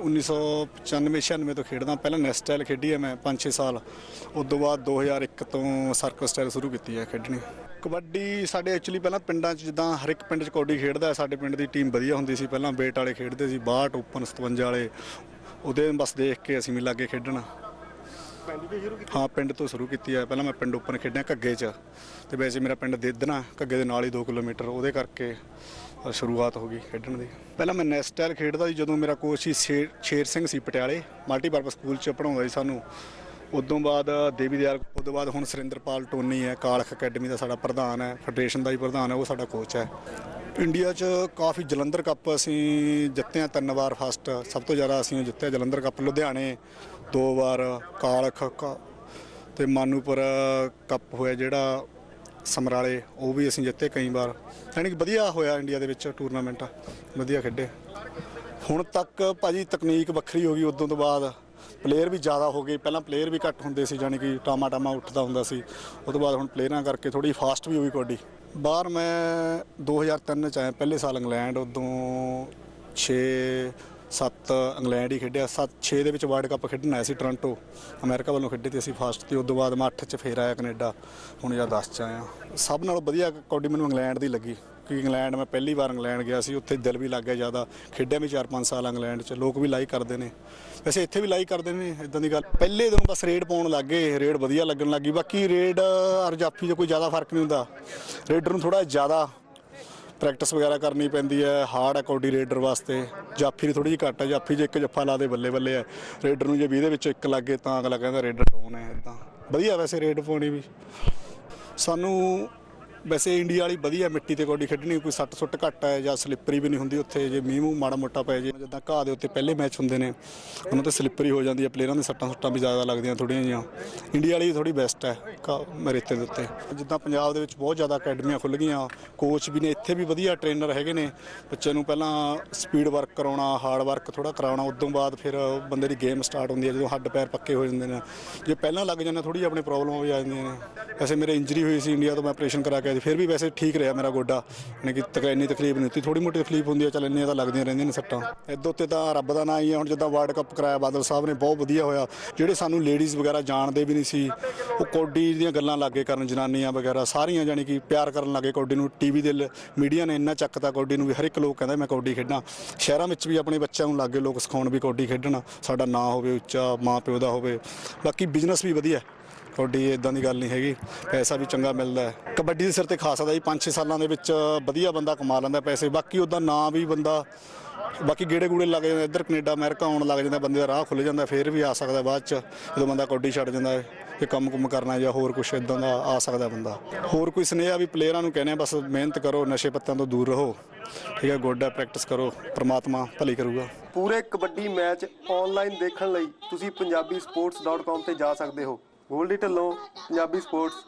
1995 96 ਤੋਂ ਖੇਡਦਾ ਪਹਿਲਾਂ ਨੈਸਟ ਸਟਾਈਲ ਖੇਡੀ ਹੈ ਮੈਂ 5-6 ਸਾਲ। ਉਸ ਤੋਂ ਬਾਅਦ 2001 ਤੋਂ ਸਰਕਲ ਸਟਾਈਲ ਸ਼ੁਰੂ ਕੀਤੀ ਹੈ ਖੇਡਣੀ। ਕਬੱਡੀ ਸਾਡੇ ਐਕਚੁਅਲੀ ਪਹਿਲਾਂ ਪਿੰਡਾਂ 'ਚ ਜਿੱਦਾਂ ਹਰ ਇੱਕ ਪਿੰਡ 'ਚ ਕਬੱਡੀ ਖੇਡਦਾ। ਸਾਡੇ ਪਿੰਡ ਦੀ ਟੀਮ ਵਧੀਆ ਹੁੰਦੀ ਸੀ ਪਹਿਲਾਂ ਬੇਟ ਵਾਲੇ ਖੇਡਦੇ ਸੀ 62 ਓਪਨ 57 ਵਾਲੇ। ਉਹਦੇ ਬਸ ਦੇਖ ਕੇ ਅਸੀਂ ਵੀ ਲੱਗੇ ਖੇਡਣ। ਹਾਂ ਪਿੰਡ ਤੋਂ ਸ਼ੁਰੂ ਕੀਤੀ ਹੈ। ਪਹਿਲਾਂ ਮੈਂ ਪਿੰਡ ਓਪਨ ਖੇਡਿਆ ਘੱਗੇ 'ਚ। ਤੇ ਵੈਸੇ ਮੇਰਾ ਪਿੰਡ ਦੇਦਨਾ ਘੱਗੇ ਦੇ ਨਾਲ ਹੀ 2 ਕਿਲੋਮੀਟਰ ਉਹਦੇ ਕਰਕੇ ਸ਼ੁਰੂਆਤ ਹੋ ਗਈ ਖੇਡਣ ਦੀ। ਪਹਿਲਾਂ ਮੈਂ ਨੈਸਟਲ ਖੇਡਦਾ ਸੀ, ਜਦੋਂ ਮੇਰਾ ਕੋਚ ਸੀ ਸ਼ੇਰ ਸ਼ੇਰ ਸਿੰਘ ਸੀ ਪਟਿਆਲੇ, ਮਲਟੀਪਰਪਸ ਸਕੂਲ 'ਚ ਪੜਾਉਂਦਾ ਸੀ ਸਾਨੂੰ। ਉਦੋਂ ਬਾਅਦ ਦੇਵੀ ਦਿਆਲ, ਉਦੋਂ ਬਾਅਦ ਹੁਣ ਸੁਰਿੰਦਰਪਾਲ ਟੋਨੀ ਹੈ, ਕਾਲਖ ਅਕੈਡਮੀ ਦਾ ਸਾਡਾ ਪ੍ਰਧਾਨ ਹੈ, ਫੈਡਰੇਸ਼ਨ ਦਾ ਵੀ ਪ੍ਰਧਾਨ ਹੈ, ਉਹ ਸਾਡਾ ਕੋਚ ਹੈ। ਇੰਡੀਆ 'ਚ ਕਾਫੀ ਜਲੰਧਰ ਕੱਪ ਅਸੀਂ ਜਿੱਤੇ ਹਾਂ ਤਿੰਨ ਵਾਰ ਫਸਟ ਸਭ ਤੋਂ ਜ਼ਿਆਦਾ ਅਸੀਂ ਜਿੱਤਿਆ ਜਲੰਧਰ ਕੱਪ, ਲੁਧਿਆਣੇ ਦੋ ਵਾਰ, ਕਾਲਖ ਕ- ਤੇ ਮਾਨੂਪੁਰ ਕੱਪ ਹੋਇਆ ਜਿਹੜਾ ਸਮਰਾਲੇ ਉਹ ਵੀ ਅਸੀਂ ਜਿੱਤੇ ਕਈ ਵਾਰ। ਯਾਨੀ ਕਿ ਵਧੀਆ ਹੋਇਆ ਇੰਡੀਆ ਦੇ ਵਿੱਚ ਟੂਰਨਾਮੈਂਟ ਵਧੀਆ ਖੇਡੇ। ਹੁਣ ਤੱਕ ਭਾਜੀ ਤਕਨੀਕ ਵੱਖਰੀ ਹੋ ਗਈ, ਉਦੋਂ ਤੋਂ ਬਾਅਦ ਪਲੇਅਰ ਵੀ ਜ਼ਿਆਦਾ ਹੋ ਗਏ। ਪਹਿਲਾਂ ਪਲੇਅਰ ਵੀ ਘੱਟ ਹੁੰਦੇ ਸੀ, ਯਾਨੀ ਕਿ ਟਾਮਾ ਟਾਮਾ ਉੱਠਦਾ ਹੁੰਦਾ ਸੀ। ਉਹ ਤੋਂ ਬਾਅਦ ਹੁਣ ਪਲੇਅਰਾਂ ਕਰਕੇ ਥੋੜੀ ਫਾਸਟ ਵੀ ਹੋ ਗਈ ਕਬੱਡੀ ਬਾਹਰ ਮੈਂ 2003 ਚ ਆਇਆ, ਪਹਿਲੇ ਸਾਲ ਇੰਗਲੈਂਡ, ਉਦੋਂ 6 7 ਇੰਗਲੈਂਡ ਹੀ ਖੇਡਿਆ 7 6 ਦੇ ਵਿੱਚ ਵਰਲਡ ਕੱਪ ਖੇਡਣ ਆਇਆ ਸੀ ਟੋਰਾਂਟੋ ਅਮਰੀਕਾ ਵੱਲੋਂ ਖੇਡੇ ਤੇ ਅਸੀਂ ਫਸਟ ਤੇ ਉਦੋਂ ਬਾਅਦ ਮੈਂ 8 ਚ ਫੇਰ ਆਇਆ ਕੈਨੇਡਾ, ਹੁਣ ਜਾਂ 10 ਚ ਆਇਆ। ਸਭ ਨਾਲੋਂ ਵਧੀਆ ਕਬੱਡੀ ਮੈਨੂੰ ਇੰਗਲੈਂਡ ਦੀ ਲੱਗੀ ਕਿ ਇੰਗਲੈਂਡ ਮੈਂ ਪਹਿਲੀ ਵਾਰ ਇੰਗਲੈਂਡ ਗਿਆ ਸੀ, ਉੱਥੇ ਦਿਲ ਵੀ ਲੱਗ ਗਿਆ ਜ਼ਿਆਦਾ, ਖੇਡਿਆ ਵੀ 4-5 ਸਾਲ ਇੰਗਲੈਂਡ 'ਚ, ਲੋਕ ਵੀ ਲਾਈਕ ਕਰਦੇ ਨੇ। ਵੈਸੇ ਇੱਥੇ ਵੀ ਲਾਈਕ ਕਰਦੇ ਨੇ ਇਦਾਂ ਦੀ ਗੱਲ। ਪਹਿਲੇ ਦਿਨ ਬਸ ਰੇਡ ਪਾਉਣ ਲੱਗ ਗਏ ਰੇਡ ਵਧੀਆ ਲੱਗਣ ਲੱਗੀ ਬਾਕੀ ਰੇਡ ਔਰ 'ਚ ਕੋਈ ਜ਼ਿਆਦਾ ਫ਼ਰਕ ਨਹੀਂ ਹੁੰਦਾ। ਰੇਡਰ ਨੂੰ ਥੋੜਾ ਜ਼ਿਆਦਾ ਪ੍ਰੈਕਟਿਸ ਵਗੈਰਾ ਕਰਨੀ ਪੈਂਦੀ ਹੈ, ਹਾਰਡ ਹੈ ਰੇਡਰ ਵਾਸਤੇ। ਜਾਫੀ ਦੀ ਥੋੜੀ ਜਿਹੀ ਘੱਟ ਹੈ, ਜਾਫੀ ਜੇ ਇੱਕ ਜੱਫਾ ਲਾ ਦੇ ਬੱਲੇ ਬੱਲੇ ਹੈ। ਰੇਡਰ ਨੂੰ ਜੇ 20 ਦੇ ਵਿੱਚੋਂ ਇੱਕ ਲੱਗੇ ਤਾਂ ਅਗਲਾ ਕਹਿੰਦਾ ਰੇਡਰ ਡਾਊਨ ਹੈ ਇਦਾਂ ਵਧੀਆ ਵੈਸੇ ਰੇਡ ਪਾਉਣੀ ਵੀ। ਸਾਨੂੰ ਵੈਸੇ ਇੰਡੀਆ ਵਾਲੀ ਵਧੀਆ ਮਿੱਟੀ ਤੇ ਕਬੱਡੀ ਖੇਡਣੀ, ਕੋਈ ਸੱਟ ਸੁੱਟ ਘੱਟ ਹੈ ਜਾਂ ਸਲਿੱਪਰੀ ਵੀ ਨਹੀਂ ਹੁੰਦੀ ਉੱਥੇ, ਜੇ ਮੀਂਹ ਮੂੰਹ ਮਾੜਾ ਮੋਟਾ ਪੈ ਜੇ, ਜਿੱਦਾਂ ਘਾਹ ਦੇ ਉੱਤੇ ਪਹਿਲੇ ਮੈਚ ਹੁੰਦੇ ਨੇ, ਉਹਨਾਂ ਤੇ ਸਲਿੱਪਰੀ ਹੋ ਜਾਂਦੀ ਹੈ ਪਲੇਅਰਾਂ ਦੇ ਸੱਟਾਂ ਸੁੱਟਾਂ ਵੀ ਜ਼ਿਆਦਾ ਲੱਗਦੀਆਂ ਥੋੜੀਆਂ ਜਿਹੀਆਂ। ਇੰਡੀਆ ਵਾਲੀ ਥੋੜੀ ਬੈਸਟ ਹੈ, ਘਾਹ- ਰੇਤੇ ਦੇ ਉੱਤੇ। ਜਿੱਦਾਂ ਪੰਜਾਬ ਦੇ ਵਿੱਚ ਬਹੁਤ ਜ਼ਿਆਦਾ ਅਕੈਡਮੀਆਂ ਖੁੱਲ ਗਈਆਂ ਕੋਚ ਵੀ ਨੇ, ਇੱਥੇ ਵੀ ਵਧੀਆ ਟ੍ਰੇਨਰ ਹੈਗੇ ਨੇ, ਬੱਚਿਆਂ ਨੂੰ ਪਹਿਲਾਂ ਸਪੀਡ ਵਰਕ ਕਰਾਉਣਾ ਹਾਰਡ ਵਰਕ ਥੋੜਾ ਕਰਾਉਣਾ, ਉਦੋਂ ਬਾਅਦ ਫਿਰ ਬੰਦੇ ਦੀ ਗੇਮ ਸਟਾਰਟ ਹੁੰਦੀ ਹੈ, ਜਦੋਂ ਹੱਡ ਪੈਰ ਪੱਕੇ ਹੋ ਜਾਂਦੇ ਨੇ। ਜੇ ਪਹਿਲਾਂ ਲੱਗ ਜਾਂਦੇ ਥੋੜੀ ਆਪਣੇ ਪ੍ਰੋਬਲਮ ਹੋ ਜਾਂਦੀਆਂ ਨੇ। ਵੈਸੇ ਮੇਰੇ ਇੰਜਰੀ ਹੋਈ ਸੀ, ਇੰਡੀਆ ਤੋਂ ਮੈਂ ਆਪਰੇਸ਼ਨ ਕਰਾ ਕੇ ਆਇਆ ਸੀ ਫਿਰ ਵੀ ਵੈਸੇ ਠੀਕ ਰਿਹਾ ਮੇਰਾ ਗੋਡਾ। ਯਾਨੀ ਕਿ ਤਕ ਇੰਨੀ ਤਕਲੀਫ ਨਹੀਂ ਹੁੰਦੀ ਥੋੜੀ ਮੋਟੀ ਤਕਲੀਫ ਹੁੰਦੀ ਹੈ ਚੱਲ ਇੰਨੀਆਂ ਤਾਂ ਲੱਗਦੀਆਂ ਰਹਿੰਦੀਆਂ ਨੇ ਸੱਟਾਂ। ਇਦੋਂ ਉੱਤੇ ਤਾਂ ਰੱਬ ਦਾ ਨਾਂ ਹੀ ਹੈ ਹੁਣ ਜਿੱਦਾਂ ਵਰਲਡ ਕੱਪ ਕਰਾਇਆ, ਬਾਦਲ ਸਾਹਿਬ ਨੇ ਬਹੁਤ ਵਧੀਆ ਹੋਇਆ। ਜਿਹੜੇ ਸਾਨੂੰ ਲੇਡੀਜ਼ ਵਗੈਰਾ ਜਾਣਦੇ ਵੀ ਨਹੀਂ ਸੀ, ਉਹ ਕੌਡੀ ਦੀਆਂ ਗੱਲਾਂ ਲੱਗੇ ਕਰਨ, ਜਨਾਨੀਆਂ ਵਗੈਰਾ ਸਾਰੀਆਂ ਜਾਨੀ ਕਿ ਪਿਆਰ ਕਰਨ ਲੱਗੇ ਕੌਡੀ ਨੂੰ। ਟੀਵੀ ਦੇ ਮੀਡੀਆ ਨੇ ਇੰਨਾ ਚੱਕਤਾ ਕੌਡੀ ਨੂੰ ਵੀ। ਹਰ ਇੱਕ ਲੋਕ ਕਹਿੰਦਾ ਮੈਂ ਕੌਡੀ ਖੇਡਾਂ। ਸ਼ਹਿਰਾਂ ਵਿੱਚ ਵੀ ਆਪਣੇ ਬੱਚਿਆਂ ਨੂੰ ਲੱਗੇ ਲੋਕ ਸਿਖਾਉਣ ਵੀ ਕੌਡੀ ਖੇਡਣਾ। ਸਾਡਾ ਨਾਂ ਹੋਵੇ ਉੱਚਾ, ਮਾਂ ਪਿਓ ਦਾ ਹੋਵੇ। ਬਾਕੀ ਬਿਜ਼ਨਸ ਵੀ ਵਧੀਆ। ਕਬੱਡੀ ਇਦਾਂ ਦੀ ਗੱਲ ਨਹੀਂ ਹੈਗੀ। ਪੈਸਾ ਵੀ ਚੰਗਾ ਮਿਲਦਾ ਹੈ। ਕਬੱਡੀ ਦੇ ਸਿਰ ਤੇ ਖਾ ਸਕਦਾ ਜੀ 5-6 ਸਾਲਾਂ ਦੇ ਵਿੱਚ ਵਧੀਆ ਬੰਦਾ ਕਮਾ ਲੈਂਦਾ ਪੈਸੇ। ਬਾਕੀ ਉਹਦਾ ਨਾ ਵੀ ਬੰਦਾ, ਬਾਕੀ ਗੇੜੇ ਗੂੜੇ ਲੱਗ ਜਾਂਦੇ, ਇੱਧਰ ਕੈਨੇਡਾ, ਅਮਰੀਕਾ ਆਉਣ ਲੱਗ ਜਾਂਦਾ, ਬੰਦੇ ਦਾ ਰਾਹ ਖੁੱਲ ਜਾਂਦਾ, ਫਿਰ ਵੀ ਆ ਸਕਦਾ ਬਾਅਦ ਚ, ਜਦੋਂ ਬੰਦਾ ਕਬੱਡੀ ਛੱਡ ਜਾਂਦਾ ਹੈ, ਕਿ ਕੰਮ ਕੁਮ ਕਰਨਾ ਜਾਂ ਹੋਰ ਕੁਝ ਇਦਾਂ ਦਾ ਆ ਸਕਦਾ ਬੰਦਾ। ਹੋਰ ਕੋਈ ਸੁਨੇਹਾ ਵੀ ਪਲੇਅਰਾਂ ਨੂੰ ਕਹਿੰਦੇ ਆ, ਬਸ ਮਿਹਨਤ ਕਰੋ, ਨਸ਼ੇ ਪੱਤਿਆਂ ਤੋਂ ਦੂਰ ਰਹੋ। ਠੀਕ ਹੈ, ਗੋਡਾ ਪ੍ਰੈਕਟਿਸ ਕਰੋ, ਪ੍ਰਮਾਤਮਾ ਭਲੀ ਕਰੂਗਾ। ਪੂਰੇ ਕਬੱਡੀ ਮੈਚ ਆਨਲਾਈਨ ਦੇਖਣ ਲਈ ਤੁਸੀਂ ਪੰਜਾਬੀ ਸਪੋਰਟਸ.com ਤੇ ਜਾ ਸਕਦੇ ਹੋ। ਗੋਲਡੀ ਢੱਲੋਂ ਪੰਜਾਬੀ ਸਪੋਰਟਸ